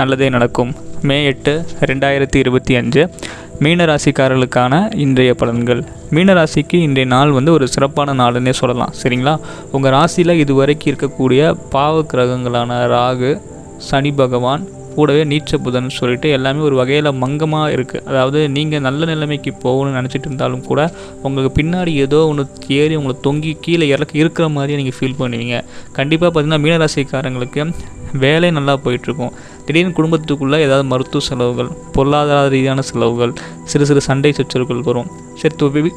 நல்லதே நடக்கும். மே எட்டு ரெண்டாயிரத்தி இருபத்தி அஞ்சு. மீனராசிக்காரர்களுக்கான இன்றைய பலன்கள். மீனராசிக்கு இன்றைய நாள் வந்து ஒரு சிறப்பான நாளுன்னே சொல்லலாம். சரிங்களா? உங்கள் ராசியில் இதுவரைக்கும் இருக்கக்கூடிய பாவ கிரகங்களான ராகு சனி பகவான் கூடவே நீச்ச புதன் சொல்லிட்டு எல்லாமே ஒரு வகையில் மங்கமாக இருக்குது அதாவது நீங்கள் நல்ல நிலைமைக்கு போகணும்னு நினச்சிட்டு இருந்தாலும் கூட உங்களுக்கு பின்னாடி ஏதோ ஒன்று ஏறி உங்களை தொங்கி கீழே இறக்க இருக்கிற மாதிரியே நீங்கள் ஃபீல் பண்ணுவீங்க. கண்டிப்பாக பார்த்தீங்கன்னா மீனராசிக்காரங்களுக்கு வேலை நல்லா போயிட்டுருக்கும். திடீர்னு குடும்பத்துக்குள்ளே ஏதாவது மருத்துவ செலவுகள் பொருளாதார ரீதியான செலவுகள் சிறு சிறு சண்டை சச்சரவுகள் வரும். சரி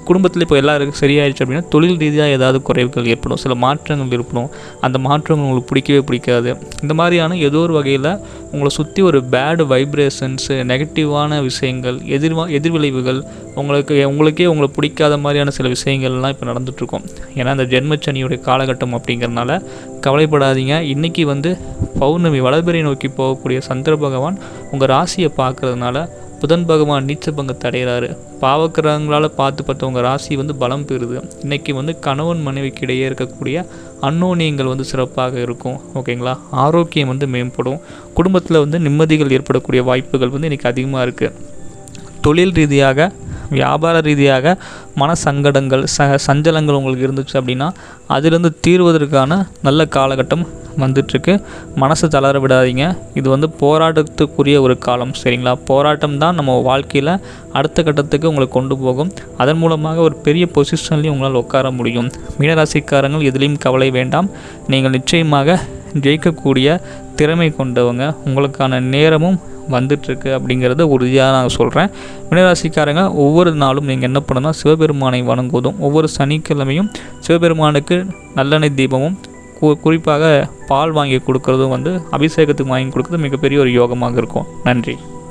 குடும்பத்தில் இப்போ எல்லாருக்கும் சரியாயிடுச்சு அப்படின்னா தொழில் ரீதியாக ஏதாவது குறைவுகள் ஏற்படும். சில மாற்றங்கள் ஏற்படும். அந்த மாற்றங்கள் உங்களுக்கு பிடிக்கவே பிடிக்காது. இந்த மாதிரியான ஏதோ ஒரு வகையில் உங்களை சுற்றி ஒரு பேடு வைப்ரேஷன்ஸு நெகட்டிவான விஷயங்கள் எதிர்வா எதிர்விளைவுகள் உங்களுக்கு உங்களுக்கே உங்களை பிடிக்காத மாதிரியான சில விஷயங்கள்லாம் இப்போ நடந்துகிட்ருக்கும் ஏன்னா அந்த ஜென்மச்சனியுடைய காலகட்டம் அப்படிங்கிறனால கவலைப்படாதீங்க. இன்றைக்கி வந்து பௌர்ணமி வளர்பிறை நோக்கி போகக்கூடிய சந்திர பகவான் உங்கள் ராசியை பார்க்கறதுனால புதன் பகவான் நீச்சபங்கத்தை அடைகிறாரு பாவக்கிரகங்களால் பார்த்து பார்த்து உங்கள் ராசி வந்து பலம் பெறுது. இன்றைக்கி வந்து கணவன் மனைவிக்கு இடையே இருக்கக்கூடிய அன்னோனியங்கள் வந்து சிறப்பாக இருக்கும். ஓகேங்களா? ஆரோக்கியம் வந்து மேம்படும். குடும்பத்தில் வந்து நிம்மதிகள் ஏற்படக்கூடிய வாய்ப்புகள் வந்து இன்றைக்கி அதிகமாக இருக்குது தொழில் ரீதியாக வியாபார ரீதியாக மன சங்கடங்கள் ச சஞ்சலங்கள் உங்களுக்கு இருந்துச்சு அப்படின்னா அதிலிருந்து தீர்வதற்கான நல்ல காலகட்டம் வந்துட்டுருக்கு. மனசை தளர விடாதீங்க. இது வந்து போராட்டத்துக்குரிய ஒரு காலம் சரிங்களா? போராட்டம் தான் நம்ம வாழ்க்கையில் அடுத்த கட்டத்துக்கு உங்களை கொண்டு போகும். அதன் மூலமாக ஒரு பெரிய பொசிஷன்லையும் உங்களால் உட்கார முடியும். மீனராசிக்காரங்கள் எதுலேயும் கவலை வேண்டாம். நீங்கள் நிச்சயமாக ஜெயிக்கக்கூடிய திறமை கொண்டவங்க. உங்களுக்கான நேரமும் வந்துட்டுருக்கு அப்படிங்கிறத உறுதியாக நான் சொல்கிறேன் மீனராசிக்காரங்க ஒவ்வொரு நாளும் நீங்கள் என்ன பண்ணுன்னா சிவபெருமானை வணங்குவதும் ஒவ்வொரு சனிக்கிழமையும் சிவபெருமானுக்கு நல்லெண்ணெய் தீபமும் கு- குறிப்பாக பால் வாங்கி கொடுக்கறதும் வந்து அபிஷேகத்துக்கு வாங்கி கொடுக்குறது மிகப்பெரிய ஒரு யோகமாக இருக்கும். நன்றி.